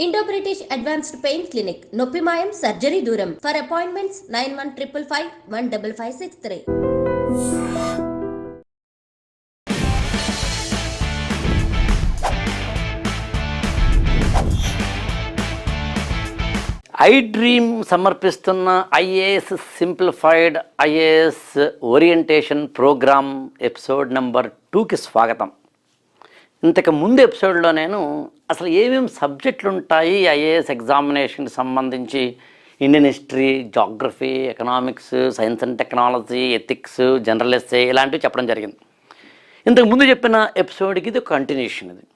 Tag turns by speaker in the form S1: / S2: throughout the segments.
S1: Indo British advanced pain clinic నొప్పి మాయం surgery దూరం for appointments nine one triple five one double five six three
S2: I dream సమర్పిస్తున్న IAS simplified IAS orientation programme episode number టూకి స్వాగతం. ఇంతకు ముందు ఎపిసోడ్లో నేను అసలు ఏమేమి సబ్జెక్టులు ఉంటాయి ఐఏఎస్ ఎగ్జామినేషన్కి సంబంధించి? Indian history geography economics science and technology ethics general essay ఇలాంటివి చెప్పడం జరిగింది. ఇంతకు ముందు చెప్పిన ఎపిసోడ్కి ఇది కంటిన్యూషన్ ఇది.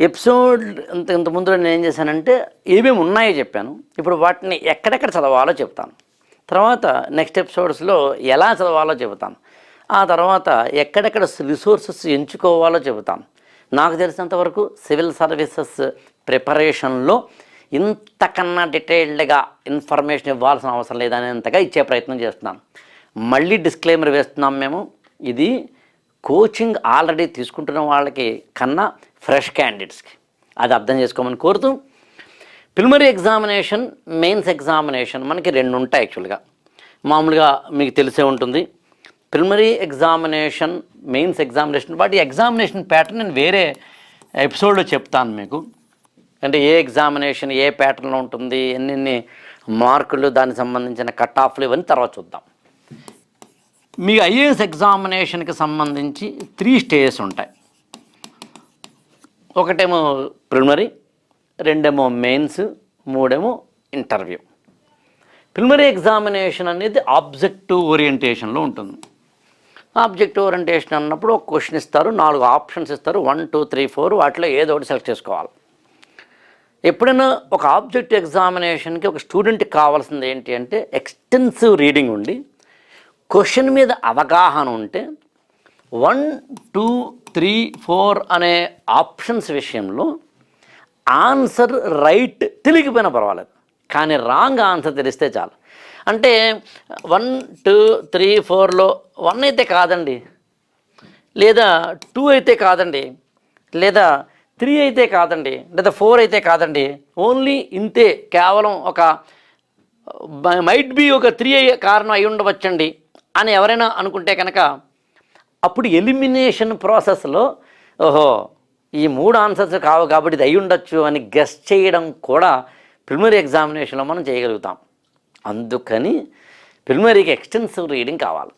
S2: ఎపిసోడ్ ఇంత ఇంత నేను ఏం చేశానంటే ఏమేమి ఉన్నాయో చెప్పాను. ఇప్పుడు వాటిని ఎక్కడెక్కడ చదవాలో చెప్తాను తర్వాత నెక్స్ట్ ఎపిసోడ్స్లో ఎలా చదవాలో చెబుతాను. ఆ తర్వాత ఎక్కడెక్కడ రిసోర్సెస్ ఎంచుకోవాలో చెబుతాం. నాకు తెలిసినంత వరకు సివిల్ సర్వీసెస్ ప్రిపరేషన్లో ఇంతకన్నా డీటెయిల్డ్గా ఇన్ఫర్మేషన్ ఇవ్వాల్సిన అవసరం లేదనేంతగా ఇచ్చే ప్రయత్నం చేస్తున్నాం మళ్ళీ డిస్క్లైమర్ వేస్తున్నాం మేము. ఇది కోచింగ్ ఆల్రెడీ తీసుకుంటున్న వాళ్ళకి కన్నా ఫ్రెష్ క్యాండిడేట్స్కి. అది అర్థం చేసుకోమని కోరుతూ ప్రిలిమరీ ఎగ్జామినేషన్ మెయిన్స్ ఎగ్జామినేషన్ మనకి రెండు ఉంటాయి యాక్చువల్గా. మామూలుగా మీకు తెలిసే ఉంటుంది. ప్రిలిమరీ ఎగ్జామినేషన్ మెయిన్స్ ఎగ్జామినేషన్ వాటి ఎగ్జామినేషన్ ప్యాటర్న్ నేను వేరే ఎపిసోడ్లో చెప్తాను మీకు. అంటే ఏ ఎగ్జామినేషన్ ఏ ప్యాటర్న్లో ఉంటుంది ఎన్నెన్ని మార్కులు దానికి సంబంధించిన కట్ ఆఫ్లు ఇవన్నీ తర్వాత చూద్దాం. మీ ఐఏఎస్ ఎగ్జామినేషన్కి సంబంధించి త్రీ స్టేజెస్ ఉంటాయి. ఒకటేమో ప్రిలిమరీ రెండేమో మెయిన్స్ మూడేమో ఇంటర్వ్యూ. ప్రిలిమరీ ఎగ్జామినేషన్ అనేది ఆబ్జెక్టివ్ ఓరియంటేషన్లో ఉంటుంది. ఆబ్జెక్ట్ ఓరియంటేషన్ అన్నప్పుడు ఒక క్వశ్చన్ ఇస్తారు నాలుగు ఆప్షన్స్ ఇస్తారు వన్ టూ త్రీ ఫోర్ వాటిలో ఏదో ఒకటి సెలెక్ట్ చేసుకోవాలి. ఎప్పుడైనా ఒక ఆబ్జెక్ట్ ఎగ్జామినేషన్కి ఒక స్టూడెంట్కి కావాల్సింది ఏంటి అంటే ఎక్స్టెన్సివ్ రీడింగ్ ఉండి క్వశ్చన్ మీద అవగాహన ఉంటే వన్ టూ త్రీ ఫోర్ అనే ఆప్షన్స్ విషయంలో ఆన్సర్ రైట్ తెలియకపోయినా పర్వాలేదు కానీ రాంగ్ ఆన్సర్ తెలిస్తే చాలు. అంటే వన్ టూ త్రీ ఫోర్లో వన్ అయితే కాదండి. లేదా టూ అయితే కాదండి. లేదా త్రీ అయితే కాదండి. లేదా ఫోర్ అయితే కాదండి. ఓన్లీ ఇంతే. కేవలం ఒక మైట్ బి ఒక త్రీ అయ్యే కారణం అయి ఉండవచ్చండి. అని ఎవరైనా అనుకుంటే కనుక అప్పుడు ఎలిమినేషన్ ప్రాసెస్లో ఓహో ఈ మూడు ఆన్సర్స్ కావు కాబట్టి ఇది అయి ఉండొచ్చు అని గెస్ట్ చేయడం కూడా ప్రిలిమరీ ఎగ్జామినేషన్లో మనం చేయగలుగుతాం. అందుకని ప్రిలిమరీకి ఎక్స్టెన్సివ్ రీడింగ్ కావాలి.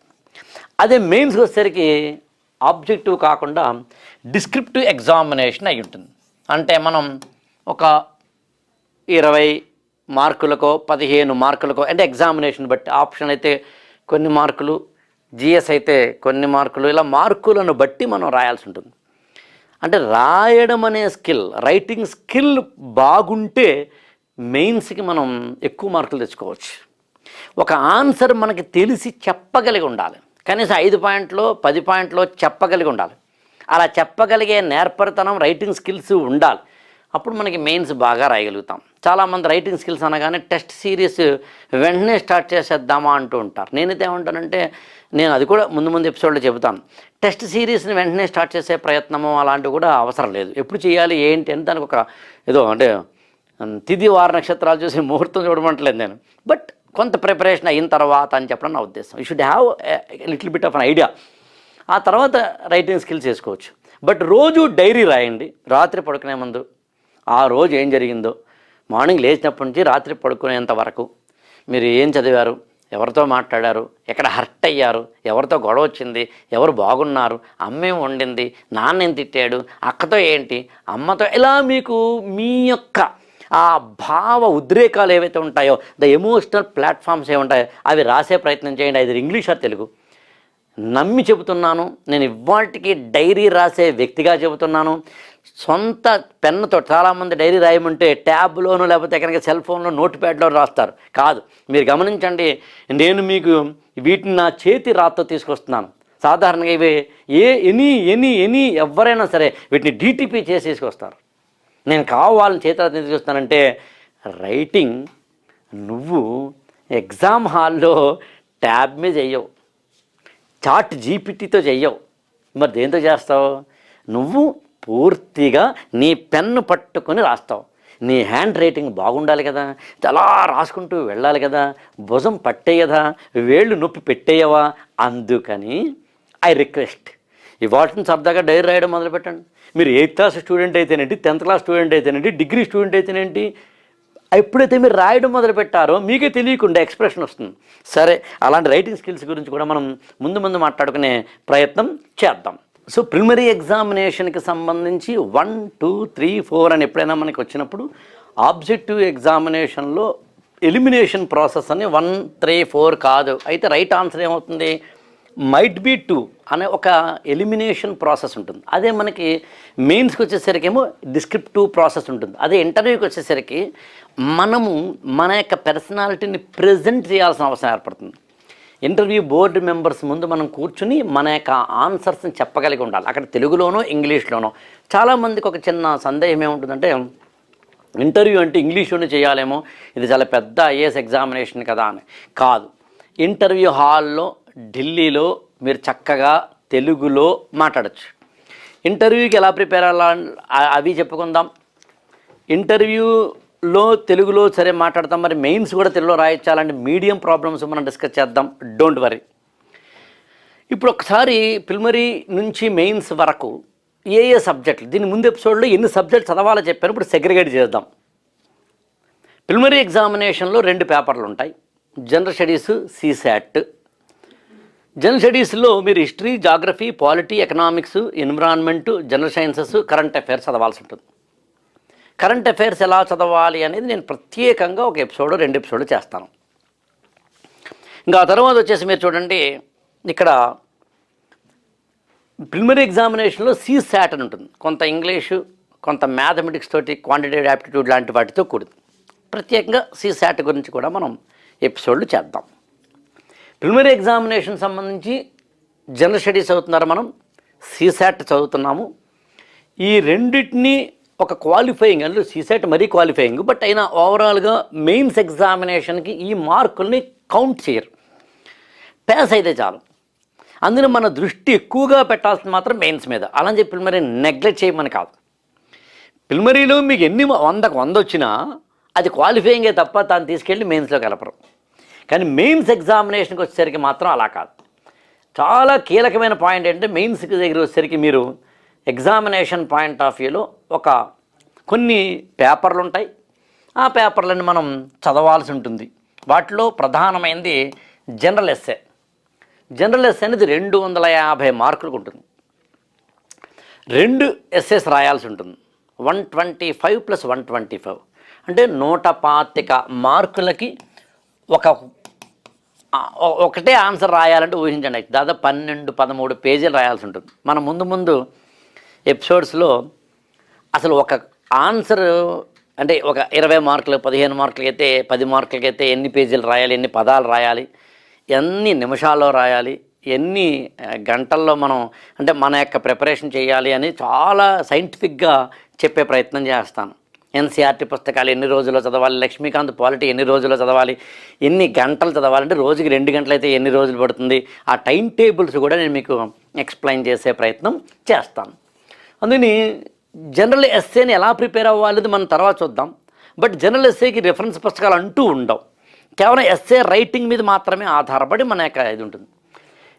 S2: అదే మెయిన్స్కి వచ్చేసరికి ఆబ్జెక్టివ్ కాకుండా డిస్క్రిప్టివ్ ఎగ్జామినేషన్ అయి ఉంటుంది. అంటే మనం ఒక ఇరవై మార్కులకో పదిహేను మార్కులకో అంటే ఎగ్జామినేషన్ బట్టి ఆప్షన్ అయితే కొన్ని మార్కులు జిఎస్ అయితే కొన్ని మార్కులు ఇలా మార్కులను బట్టి మనం రాయాల్సి ఉంటుంది. అంటే రాయడం అనే స్కిల్ రైటింగ్ స్కిల్ బాగుంటే మెయిన్స్కి మనం ఎక్కువ మార్కులు తెచ్చుకోవచ్చు. ఒక ఆన్సర్ మనకి తెలిసి చెప్పగలిగి ఉండాలి. కనీసం ఐదు పాయింట్లు పది పాయింట్లో చెప్పగలిగి ఉండాలి. అలా చెప్పగలిగే నేర్పరితనం రైటింగ్ స్కిల్స్ ఉండాలి. అప్పుడు మనకి మెయిన్స్ బాగా రాయగలుగుతాం. చాలామంది రైటింగ్ స్కిల్స్ అనగానే టెస్ట్ సిరీస్ వెంటనే స్టార్ట్ చేసేద్దామా అంటూ ఉంటారు. నేనైతే ఏమంటానంటే నేను అది కూడా ముందు ముందు ఎపిసోడ్లో చెబుతాను. టెస్ట్ సిరీస్ని వెంటనే స్టార్ట్ చేసే ప్రయత్నము అలాంటివి కూడా అవసరం లేదు. ఎప్పుడు చేయాలి ఏంటి అని దానికి ఒక ఏదో అంటే తిది వార నక్షత్రాలు చూసి ముహూర్తం చూడమంటలేదు నేను. బట్ కొంత ప్రిపరేషన్ అయిన తర్వాత అని చెప్పడం నా ఉద్దేశం. You should have little bit of an idea ఆ తర్వాత రైటింగ్ స్కిల్స్ చేసుకోవచ్చు. బట్ రోజు డైరీ రాయండి. రాత్రి పడుకునే ముందు ఆ రోజు ఏం జరిగిందో మార్నింగ్ లేచినప్పటి నుంచి రాత్రి పడుకునేంత వరకు మీరు ఏం చదివారు ఎవరితో మాట్లాడారు ఎక్కడ హర్ట్ అయ్యారు ఎవరితో గొడవ వచ్చింది ఎవరు బాగున్నారు అమ్మేం వండింది నాన్నేం తిట్టాడు అక్కతో ఏంటి అమ్మతో ఇలా మీకు మీ యొక్క ఆ భావ ఉద్రేకాలు ఏవైతే ఉంటాయో ద ఎమోషనల్ ప్లాట్ఫామ్స్ ఏముంటాయో అవి రాసే ప్రయత్నం చేయండి. అది ఇంగ్లీష్ ఆర్ తెలుగు? నమ్మి చెబుతున్నాను నేను ఇవాటికి డైరీ రాసే వ్యక్తిగా చెబుతున్నాను. సొంత పెన్నుతో చాలామంది డైరీ రాయమంటే ట్యాబ్లోను లేకపోతే కనుక సెల్ ఫోన్లో నోట్ ప్యాడ్లో రాస్తారు. కాదు మీరు గమనించండి నేను మీకు వీటిని నా చేతి రాతతో తీసుకొస్తున్నాను. సాధారణంగా ఇవి ఏ ఎనీ ఎనీ ఎనీ ఎవరైనా సరే వీటిని డీటీపీ చేసి తీసుకొస్తారు నేను కావాలని ఎందుకు చూస్తానంటే రైటింగ్ నువ్వు ఎగ్జామ్ హాల్లో ట్యాబ్ మీద చెయ్యవు. చాట్ జీపీటీతో చెయ్యవు. మరి దేంతో చేస్తావు? నువ్వు పూర్తిగా నీ పెన్ను పట్టుకొని రాస్తావు. నీ హ్యాండ్ రైటింగ్ బాగుండాలి కదా చాలా రాసుకుంటూ వెళ్ళాలి కదా భుజం పట్టేయదా వేళ్ళు నొప్పి పెట్టేయవా? అందుకని ఐ రిక్వెస్ట్ ఈ వాటిని సరదాగా డైరీ రాయడం మొదలుపెట్టండి. మీరు ఎయిత్ క్లాస్ స్టూడెంట్ అయితేనేంటి టెన్త్ క్లాస్ స్టూడెంట్ అయితేనేంటి డిగ్రీ స్టూడెంట్ అయితేనేంటి ఎప్పుడైతే మీరు రాయడం మొదలు పెట్టారో మీకే తెలియకుండా ఎక్స్ప్రెషన్ వస్తుంది. సరే అలాంటి రైటింగ్ స్కిల్స్ గురించి కూడా మనం ముందు ముందు మాట్లాడుకునే ప్రయత్నం చేద్దాం. సో ప్రిలిమరీ ఎగ్జామినేషన్కి సంబంధించి వన్ టూ త్రీ ఫోర్ అని ఎప్పుడైనా మనకి వచ్చినప్పుడు ఆబ్జెక్టివ్ ఎగ్జామినేషన్లో ఎలిమినేషన్ ప్రాసెస్ అని వన్ త్రీ ఫోర్ కాదు. అయితే రైట్ ఆన్సర్ ఏమవుతుంది? మైట్ బీ టూ అనే ఒక ఎలిమినేషన్ ప్రాసెస్ ఉంటుంది. అదే మనకి మెయిన్స్కి వచ్చేసరికి ఏమో డిస్క్రిప్టివ్ ప్రాసెస్ ఉంటుంది. అదే ఇంటర్వ్యూకి వచ్చేసరికి మనము మన యొక్క పర్సనాలిటీని ప్రజెంట్ చేయాల్సిన అవసరం ఏర్పడుతుంది. ఇంటర్వ్యూ బోర్డు మెంబర్స్ ముందు మనం కూర్చుని మన యొక్క ఆన్సర్స్ని చెప్పగలిగి ఉండాలి. అక్కడ తెలుగులోనో ఇంగ్లీష్లోనో. చాలామందికి ఒక చిన్న సందేహం ఏముంటుందంటే ఇంటర్వ్యూ అంటే ఇంగ్లీష్లోనే చేయాలేమో ఇది చాలా పెద్ద ఐఏఎస్ ఎగ్జామినేషన్ కదా అని. కాదు. ఇంటర్వ్యూ హాల్లో ఢిల్లీలో మీరు చక్కగా తెలుగులో మాట్లాడచ్చు. ఇంటర్వ్యూకి ఎలా ప్రిపేర్ అలా అవి చెప్పుకుందాం. ఇంటర్వ్యూలో తెలుగులో సరే మాట్లాడతాం మరి మెయిన్స్ కూడా తెలుగులో రాయించాలంటే మీడియం ప్రాబ్లమ్స్ మనం డిస్కస్ చేద్దాం. Don't worry. ఇప్పుడు ఒకసారి ప్రిలిమరీ నుంచి మెయిన్స్ వరకు ఏ ఏ సబ్జెక్టులు దీని ముందు ఎపిసోడ్లో ఎన్ని సబ్జెక్ట్ చదవాలో చెప్పాను ఇప్పుడు సెగ్రిగేట్ చేద్దాం. ప్రిలిమరీ ఎగ్జామినేషన్లో రెండు పేపర్లు ఉంటాయి. జనరల్ స్టడీస్ సీసాట్ జనరల్ స్టడీస్లో మీరు history geography polity economics environment general sciences current affairs చదవాల్సి ఉంటుంది. కరెంట్ అఫైర్స్ ఎలా చదవాలి అనేది నేను ప్రత్యేకంగా ఒక ఎపిసోడ్ రెండు ఎపిసోడ్ చేస్తాను. ఇంకా ఆ తర్వాత వచ్చేసి మీరు చూడండి ఇక్కడ ప్రిలిమరీ ఎగ్జామినేషన్లో సీ శాట్ అని ఉంటుంది. కొంత ఇంగ్లీషు కొంత మ్యాథమెటిక్స్ తోటి క్వాంటిటేటివ్ యాప్టిట్యూడ్ లాంటి వాటితో కూడింది. ప్రత్యేకంగా సీ శాట్ గురించి కూడా మనం ఎపిసోడ్లు చేద్దాం. ప్రిలిమినరీ ఎగ్జామినేషన్ సంబంధించి జనరల్ స్టడీస్ చదువుతున్నారు మనం సీసాట్ చదువుతున్నాము. ఈ రెండింటిని ఒక క్వాలిఫైయింగ్ అంటే సీసాట్ మరీ క్వాలిఫైయింగ్ బట్ అయినా ఓవరాల్గా మెయిన్స్ ఎగ్జామినేషన్కి ఈ మార్కుల్ని కౌంట్ చేయరు. పాస్ అయితే చాలు. అందులో మన దృష్టి ఎక్కువగా పెట్టాల్సింది మాత్రం మెయిన్స్ మీద. అలా అని చెప్పి మరి నెగ్లెక్ట్ చేయమని కాదు. ప్రిలిమరీలో మీకు ఎన్ని వందకు వంద వచ్చినా అది క్వాలిఫైయింగే తప్ప తాను తీసుకెళ్ళి మెయిన్స్లో కలపరు కానీ మెయిన్స్ ఎగ్జామినేషన్కి వచ్చేసరికి మాత్రం అలా కాదు. చాలా కీలకమైన పాయింట్ ఏంటంటే మెయిన్స్కి దగ్గర వచ్చేసరికి మీరు ఎగ్జామినేషన్ పాయింట్ ఆఫ్ వ్యూలో ఒక కొన్ని పేపర్లు ఉంటాయి. ఆ పేపర్లను మనం చదవాల్సి ఉంటుంది. వాటిలో ప్రధానమైనది జనరల్ ఎస్సే. జనరల్ ఎస్సే అనేది రెండు వందల యాభై మార్కులకు ఉంటుంది. రెండు ఎస్ఎస్ రాయాల్సి ఉంటుంది. One twenty five plus one twenty five. అంటే నూట పాతిక మార్కులకి ఒక ఒకటే ఆన్సర్ రాయాలంటే ఊహించండి. దాదాపు పన్నెండు పదమూడు పేజీలు రాయాల్సి ఉంటుంది. మనం ముందు ముందు ఎపిసోడ్స్లో అసలు ఒక ఆన్సర్ అంటే ఒక ఇరవై మార్కులు పదిహేను మార్కులకైతే అయితే పది మార్కులకి అయితే ఎన్ని పేజీలు రాయాలి ఎన్ని పదాలు రాయాలి ఎన్ని నిమిషాల్లో రాయాలి ఎన్ని గంటల్లో మనం అంటే మన యొక్క ప్రిపరేషన్ చేయాలి అని చాలా సైంటిఫిక్గా చెప్పే ప్రయత్నం చేస్తాను. ఎన్సీఆర్టీ పుస్తకాలు ఎన్ని రోజుల్లో చదవాలి లక్ష్మీకాంత్ పాలిటీ ఎన్ని రోజుల్లో చదవాలి ఎన్ని గంటలు చదవాలంటే రోజుకి రెండు గంటలు అయితే ఎన్ని రోజులు పడుతుంది? ఆ టైం టేబుల్స్ కూడా నేను మీకు ఎక్స్ప్లెయిన్ చేసే ప్రయత్నం చేస్తాను. అందుకని జనరల్ ఎస్సేని ఎలా ప్రిపేర్ అవ్వాలనేది మనం తర్వాత చూద్దాం. బట్ జనరల్ ఎస్సేకి రిఫరెన్స్ పుస్తకాలు అంటూ ఉండవు. కేవలం ఎస్సే రైటింగ్ మీద మాత్రమే ఆధారపడి మన యొక్క ఇది ఉంటుంది.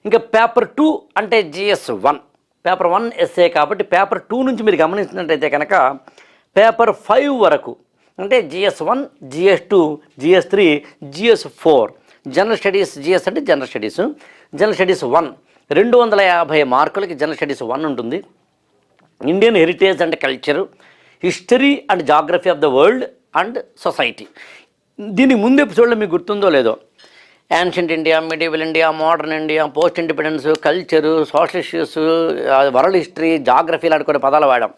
S2: ఇంకా పేపర్ టూ అంటే GS one. Paper one essay కాబట్టి పేపర్ టూ నుంచి మీరు గమనించినట్టయితే కనుక పేపర్ ఫైవ్ వరకు. అంటే GS one GS two GS three GS four. General studies GS అంటే general studies. General studies one. రెండు వందల యాభై మార్కులకి జనరల్ స్టడీస్ వన్ ఉంటుంది. Indian heritage and culture history and geography of the world and society. దీని ముందు ఎపిసోడ్లో మీకు గుర్తుందో లేదో? Ancient India medieval India modern India post independence culture social issues world history geography లాంటి కొన్ని పదాలు వాడాం.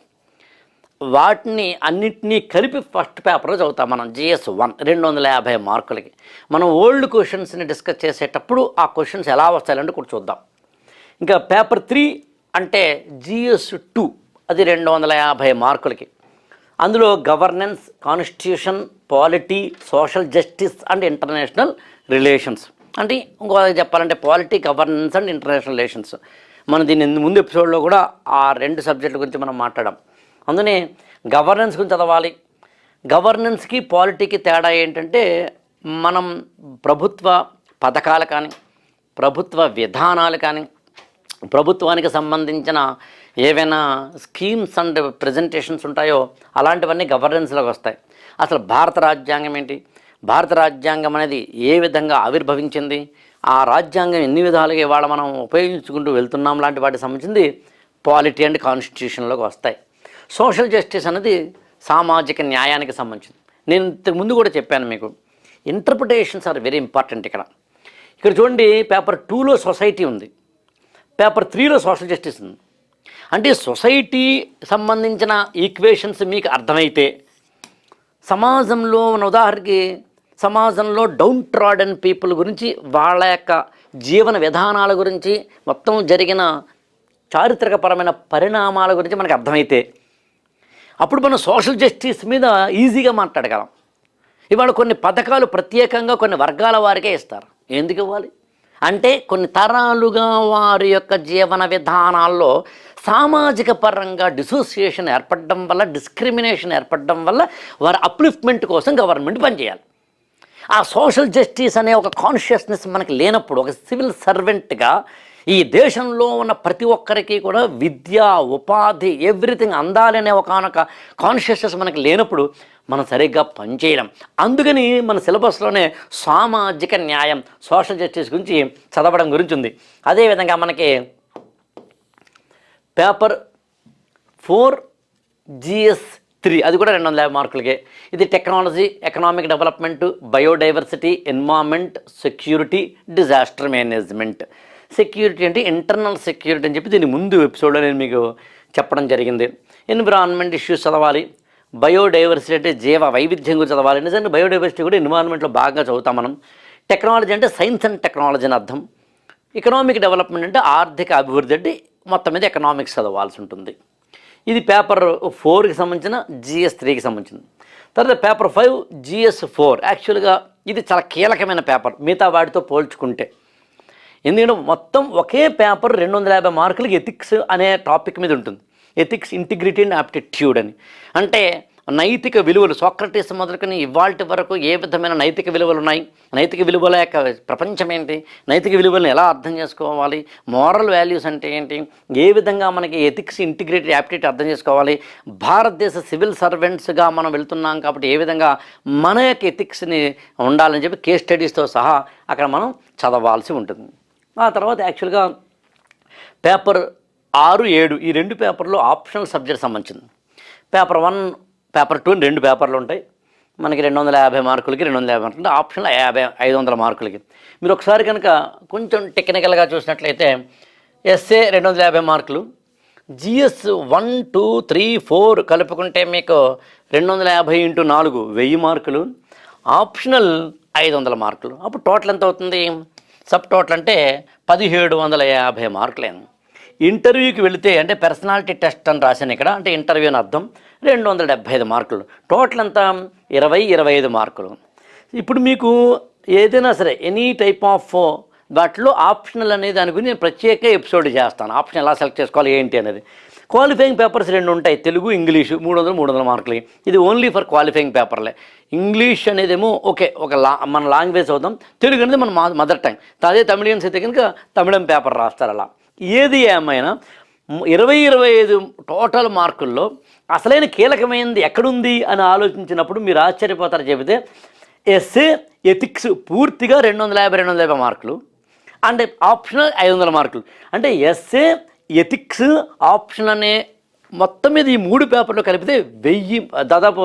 S2: వాటిని అన్నిటినీ కలిపి ఫస్ట్ పేపర్లో చదువుతాం మనం జిఎస్ వన్ రెండు వందల యాభై మార్కులకి. మనం ఓల్డ్ క్వశ్చన్స్ని డిస్కస్ చేసేటప్పుడు ఆ క్వశ్చన్స్ ఎలా వస్తాయంటే కూడా చూద్దాం. ఇంకా పేపర్ త్రీ అంటే జిఎస్ టూ అది రెండు వందల యాభై మార్కులకి. అందులో governance constitution polity social justice and international relations అంటే ఇంకో చెప్పాలంటే polity governance and international relations మనం దీని ముందు ఎపిసోడ్లో కూడా ఆ రెండు సబ్జెక్టుల గురించి మనం మాట్లాడాం. అందునే గవర్నెన్స్ గురించి చదవాలి. గవర్నెన్స్కి పాలిటీకి తేడా ఏంటంటే మనం ప్రభుత్వ పథకాలు కానీ ప్రభుత్వ విధానాలు కానీ ప్రభుత్వానికి సంబంధించిన ఏవైనా స్కీమ్స్ అండ్ ప్రజెంటేషన్స్ ఉంటాయో అలాంటివన్నీ గవర్నెన్స్లోకి వస్తాయి. అసలు భారత రాజ్యాంగం ఏంటి? భారత రాజ్యాంగం అనేది ఏ విధంగా ఆవిర్భవించింది? ఆ రాజ్యాంగం ఎన్ని విధాలుగా ఇవాళ మనం ఉపయోగించుకుంటూ వెళ్తున్నాం లాంటి వాటికి సంబంధించింది పాలిటీ అండ్ కాన్స్టిట్యూషన్లోకి వస్తాయి. సోషల్ జస్టిస్ అనేది సామాజిక న్యాయానికి సంబంధించింది. నేను ఇంతకు ముందు కూడా చెప్పాను మీకు. ఇంటర్ప్రిటేషన్స్ ఆర్ వెరీ ఇంపార్టెంట్ ఇక్కడ. ఇక్కడ చూడండి పేపర్ టూలో సొసైటీ ఉంది. పేపర్ త్రీలో సోషల్ జస్టిస్ ఉంది. అంటే సొసైటీ సంబంధించిన ఈక్వేషన్స్ మీకు అర్థమైతే సమాజంలో మన ఉదాహరణకి సమాజంలో డౌన్ ట్రాడన్ పీపుల్ గురించి వాళ్ళ యొక్క జీవన విధానాల గురించి మొత్తం జరిగిన చారిత్రకపరమైన పరిణామాల గురించి మనకు అర్థమైతే అప్పుడు మనం సోషల్ జస్టిస్ మీద ఈజీగా మాట్లాడగలం. ఇవాళ కొన్ని పథకాలు ప్రత్యేకంగా కొన్ని వర్గాల వారికే ఇస్తారు. ఎందుకు ఇవ్వాలి? అంటే కొన్ని తరాలుగా వారి యొక్క జీవన విధానాల్లో సామాజిక పరంగా డిసోసియేషన్ ఏర్పడడం వల్ల డిస్క్రిమినేషన్ ఏర్పడడం వల్ల వారి అప్లిఫ్ట్మెంట్ కోసం గవర్నమెంట్ పనిచేయాలి. ఆ సోషల్ జస్టిస్ అనే ఒక కాన్షియస్నెస్ మనకి లేనప్పుడు ఒక సివిల్ సర్వెంట్గా ఈ దేశంలో ఉన్న ప్రతి ఒక్కరికి కూడా విద్య ఉపాధి ఎవ్రీథింగ్ అందాలనే ఒకనొక కాన్షియస్నెస్ మనకి లేనప్పుడు మనం సరిగ్గా పనిచేయడం అందుకని మన సిలబస్లోనే సామాజిక న్యాయం సోషల్ జస్టిస్ గురించి చదవడం గురించి ఉంది అదేవిధంగా మనకి పేపర్ ఫోర్ జిఎస్ త్రీ అది కూడా రెండు వందల యాభై మార్కులకే. ఇది technology economic development biodiversity environment security disaster management. Security అంటే ఇంటర్నల్ సెక్యూరిటీ అని చెప్పి దీని ముందు ఎపిసోడ్లో నేను మీకు చెప్పడం జరిగింది. ఎన్విరాన్మెంట్ ఇష్యూస్ చదవాలి. బయోడైవర్సిటీ అంటే జీవ వైవిధ్యం గురించి చదవాలి. నిజంగా బయోడైవర్సిటీ కూడా ఎన్విరాన్మెంట్లో బాగా చదువుతాం మనం. టెక్నాలజీ అంటే సైన్స్ అండ్ టెక్నాలజీ అని అర్థం. ఎకనామిక్ డెవలప్మెంట్ అంటే ఆర్థిక అభివృద్ధి అంటే మొత్తం మీద ఎకనామిక్స్ చదవాల్సి ఉంటుంది. ఇది పేపర్ ఫోర్కి సంబంధించిన జిఎస్ త్రీకి సంబంధించింది. తర్వాత పేపర్ ఫైవ్ జిఎస్ ఫోర్. యాక్చువల్గా ఇది చాలా కీలకమైన పేపర్. మిగతా వాటితో పోల్చుకుంటే. ఎందుకంటే మొత్తం ఒకే పేపర్ రెండు వందల యాభై మార్కులకి ఎథిక్స్ అనే టాపిక్ మీద ఉంటుంది. ఎథిక్స్ ఇంటిగ్రిటీ అండ్ యాప్టిట్యూడ్ అని. అంటే నైతిక విలువలు సోక్రటీస్ మొదలుకొని ఇవాళ వరకు ఏ విధమైన నైతిక విలువలు ఉన్నాయి? నైతిక విలువల యొక్క ప్రపంచం ఏంటి? నైతిక విలువలను ఎలా అర్థం చేసుకోవాలి? మోరల్ వాల్యూస్ అంటే ఏంటి? ఏ విధంగా మనకి ఎథిక్స్ ఇంటిగ్రేటెడ్ యాప్టిట్యూడ్ అర్థం చేసుకోవాలి? భారతదేశ సివిల్ సర్వెంట్స్గా మనం వెళ్తున్నాం కాబట్టి ఏ విధంగా మన యొక్క ఎథిక్స్ని ఉండాలని చెప్పి కేస్ స్టడీస్తో సహా అక్కడ మనం చదవాల్సి ఉంటుంది. ఆ తర్వాత యాక్చువల్గా పేపర్ ఆరు ఏడు ఈ రెండు పేపర్లు ఆప్షనల్ సబ్జెక్ట్ సంబంధించింది. పేపర్ వన్ పేపర్ టూ రెండు పేపర్లు ఉంటాయి. మనకి రెండు వందల యాభై మార్కులకి రెండు వందల యాభై మార్కులు ఆప్షన్ యాభై ఐదు వందల మార్కులకి. మీరు ఒకసారి కనుక కొంచెం టెక్నికల్గా చూసినట్లయితే ఎస్ఏ రెండు వందల యాభై మార్కులు GS one two three four కలుపుకుంటే మీకు రెండు వందల యాభై ఇంటూ నాలుగు వెయ్యి మార్కులు ఆప్షనల్ ఐదు వందల మార్కులు. అప్పుడు టోటల్ ఎంత అవుతుంది? సబ్ టోటల్ అంటే పదిహేడు వందల యాభై మార్కులేను ఇంటర్వ్యూకి వెళితే అంటే పర్సనాలిటీ టెస్ట్ అని రాశాను ఇక్కడ అంటే ఇంటర్వ్యూ అని అర్థం. రెండు వందల డెబ్బై ఐదు మార్కులు. టోటల్ ఎంత? ఇరవై ఇరవై ఐదు మార్కులు. ఇప్పుడు మీకు ఏదైనా సరే ఎనీ టైప్ ఆఫ్ వాటిలో ఆప్షనల్ అనే దాని గురించి నేను ప్రత్యేక ఎపిసోడ్ చేస్తాను. ఆప్షన్ ఎలా సెలెక్ట్ చేసుకోవాలి ఏంటి అనేది. క్వాలిఫైయింగ్ పేపర్స్ రెండు ఉంటాయి తెలుగు ఇంగ్లీషు మూడు వందలు మూడు వందల మార్కులు. ఇది ఓన్లీ ఫర్ క్వాలిఫైయింగ్ పేపర్లే ఇంగ్లీష్ అనేదేమో ఓకే ఒక లా మన లాంగ్వేజ్ అవుతాం తెలుగు అనేది మన మదర్ టంగ్. అదే తమిళియన్స్ అయితే కనుక తమిళం పేపర్ రాస్తారు అలా. ఏది ఏమైనా ఇరవై ఇరవై ఐదు టోటల్ మార్కుల్లో అసలైన కీలకమైనది ఎక్కడుంది అని ఆలోచించినప్పుడు మీరు ఆశ్చర్యపోతారు చెబితే ఎస్ఏ ఎథిక్స్ పూర్తిగా రెండు వందల యాభై రెండు వందల యాభై మార్కులు. అండ్ ఆప్షనల్ ఐదు వందల మార్కులు. అంటే ఎస్ఏ ఎథిక్స్ ఆప్షన్ అనే మొత్తం మీద ఈ మూడు పేపర్లు కలిపితే వెయ్యి దాదాపు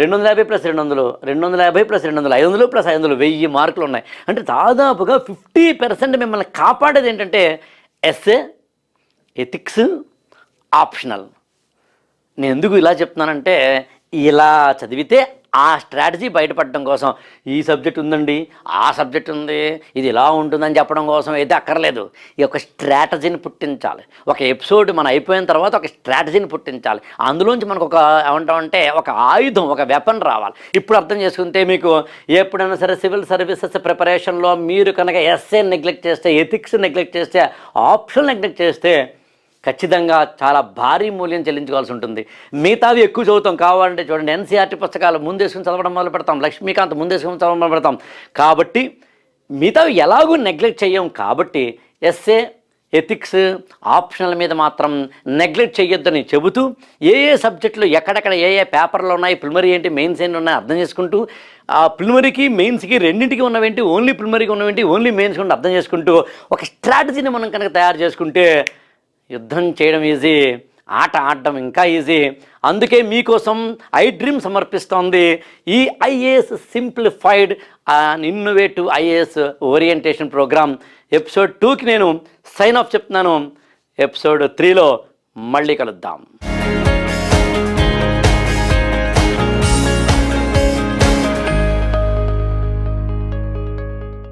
S2: రెండు వందల యాభై ప్లస్ రెండు వందలు రెండు వందల యాభై ప్లస్ రెండు వందలు ఐదు వందలు ప్లస్ ఐదు వందలు వెయ్యి మార్కులు ఉన్నాయి. అంటే దాదాపుగా ఫిఫ్టీ పర్సెంట్ మిమ్మల్ని కాపాడేది ఏంటంటే ఎస్ఏ ఎథిక్స్ ఆప్షనల్ నేను ఎందుకు ఇలా చెప్తున్నానంటే ఇలా చదివితే ఆ స్ట్రాటజీ బయటపడడం కోసం ఈ సబ్జెక్ట్ ఉందండి ఆ సబ్జెక్ట్ ఉంది ఇది ఇలా ఉంటుందని చెప్పడం కోసం అయితే అక్కర్లేదు. ఈ యొక్క స్ట్రాటజీని పుట్టించాలి. ఒక ఎపిసోడ్ మనం అయిపోయిన తర్వాత ఒక స్ట్రాటజీని పుట్టించాలి. అందులోంచి మనకు ఒక ఏమంటామంటే ఒక ఆయుధం ఒక వెపన్ రావాలి. ఇప్పుడు అర్థం చేసుకుంటే మీకు ఎప్పుడైనా సరే సివిల్ సర్వీసెస్ ప్రిపరేషన్లో మీరు కనుక ఎస్ఏ నెగ్లెక్ట్ చేస్తే ఎథిక్స్ నెగ్లెక్ట్ చేస్తే ఆప్షన్ నెగ్లెక్ట్ చేస్తే ఖచ్చితంగా చాలా భారీ మూల్యం చెల్లించుకోవాల్సి ఉంటుంది. మిగతావి ఎక్కువ చదువుతాం కావాలంటే చూడండి ఎన్సీఆర్టీ పుస్తకాలు ముందేసుకుని చదవడం మొదలు పెడతాం లక్ష్మీకాంత్ ముందేసుకుని చదవడం మొదలు పెడతాం. కాబట్టి మిగతావి ఎలాగూ నెగ్లెక్ట్ చేయం కాబట్టి ఎస్ఏ ఎథిక్స్ ఆప్షనల్ మీద మాత్రం నెగ్లెక్ట్ చేయొద్దని చెబుతూ ఏ ఏ సబ్జెక్టులు ఎక్కడెక్కడ ఏ ఏ పేపర్లు ఉన్నాయి ప్రిలిమరీ ఏంటి మెయిన్స్ ఏంటి ఉన్నాయి అర్థం చేసుకుంటూ ఆ ప్రిలిమరీకి మెయిన్స్కి రెండింటికి ఉన్నవేంటి ఓన్లీ ప్రిలిమరీకి ఉన్నవేంటి ఓన్లీ మెయిన్స్ ఉండి అర్థం చేసుకుంటూ ఒక స్ట్రాటజీని మనం కనుక తయారు చేసుకుంటే యుద్ధం చేయడం ఈజీ ఆట ఆడడం ఇంకా ఈజీ. అందుకే మీకోసం ఐ డ్రీమ్ సమర్పిస్తోంది ఈ IAS simplified and innovative IAS orientation program. Episode టూకి నేను సైన్ ఆఫ్ చెప్తున్నాను. ఎపిసోడ్ త్రీలో మళ్ళీ కలుద్దాం.